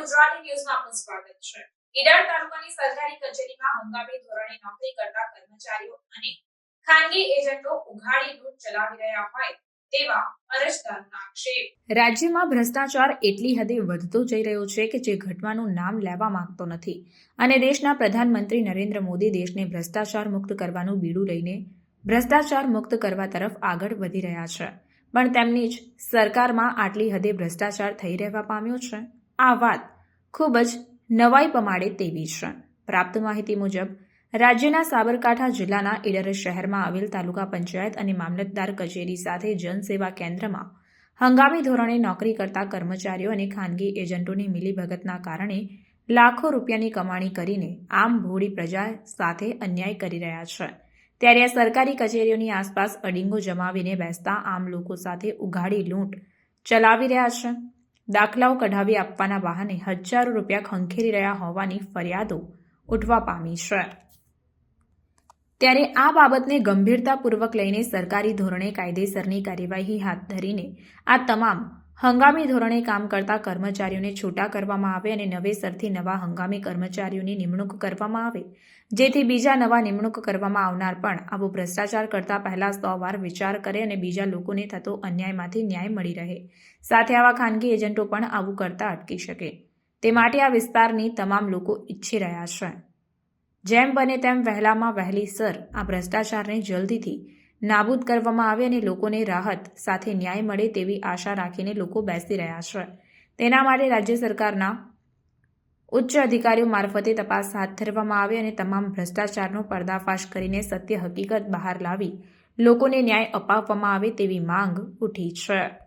ગુજરાતી ન્યૂઝમાં આપનું સ્વાગત છે. ઈડર તાલુકાની સરકારી કચેરીમાં હંગામી ધોરણે નોકરી કરતા કર્મચારીઓ અને ખાનગી એજન્ટો ઉઘાડી લૂંટ ચલાવી રહ્યા હોય રાજ્યમાં ભ્રષ્ટાચાર એટલી હદે વધતો જઈ રહ્યો છે કે જે ઘટવાનું નામ લેવા માંગતો નથી. અને દેશના પ્રધાનમંત્રી નરેન્દ્ર મોદી દેશને ભ્રષ્ટાચાર મુક્ત કરવાનું બીડું લઈને ભ્રષ્ટાચાર મુક્ત કરવા તરફ આગળ વધી રહ્યા છે. પણ તેમની જ સરકારમાં આટલી હદે ભ્રષ્ટાચાર થઈ રહેવા પામ્યો છે. આ વાત ખૂબ જ નવાઈ પમાડે તેવી છે. પ્રાપ્ત માહિતી મુજબ, રાજ્યના સાબરકાંઠા જિલ્લાના ઈડર શહેરમાં આવેલ તાલુકા પંચાયત અને મામલતદાર કચેરી સાથે જનસેવા કેન્દ્રમાં હંગામી ધોરણે નોકરી કરતા કર્મચારીઓ અને ખાનગી એજન્ટોની મિલીભગતના કારણે લાખો રૂપિયાની કમાણી કરીને આમ ભોળી પ્રજા સાથે અન્યાય કરી રહ્યા છે. ત્યારે આ સરકારી કચેરીઓની આસપાસ અડીંગો જમાવીને બેસતા આમ લોકો સાથે ઉઘાડી લૂંટ ચલાવી રહ્યા છે. દાખલાઓ કઢાવી આપવાના વાહને હજારો રૂપિયા ખંખેરી રહ્યા હોવાની ફરિયાદો ઉઠવા પામી છે. ત્યારે આ બાબતને ગંભીરતાપૂર્વક લઈને સરકારી ધોરણે કાયદેસરની કાર્યવાહી હાથ ધરીને આ તમામ હંગામી ધોરણે કામ કરતા કર્મચારીઓને છૂટા કરવામાં આવે અને નવેસરથી નવા હંગામી કર્મચારીઓની નિમણૂક કરવામાં આવે, જેથી બીજા નવા નિમણૂક કરવામાં આવનાર પણ આવો ભ્રષ્ટાચાર કરતા પહેલા સો વાર વિચાર કરે અને બીજા લોકોને થતો અન્યાયમાંથી ન્યાય મળી રહે. સાથે આવા ખાનગી એજન્ટો પણ આવું કરતા અટકી શકે. તે માટે આ વિસ્તારની તમામ લોકો ઈચ્છી રહ્યા છે. જેમ બને તેમ વહેલામાં વહેલી સર આ ભ્રષ્ટાચારને જલ્દીથી નાબૂદ કરવામાં આવે અને લોકોને રાહત સાથે ન્યાય મળે તેવી આશા રાખીને લોકો બેસી રહ્યા છે. તેના માટે રાજ્ય સરકારના ઉચ્ચ અધિકારીઓ મારફતે તપાસ હાથ ધરવામાં આવે અને તમામ ભ્રષ્ટાચારનો પર્દાફાશ કરીને સત્ય હકીકત બહાર લાવી લોકોને ન્યાય અપાવવામાં આવે તેવી માંગ ઉઠી છે.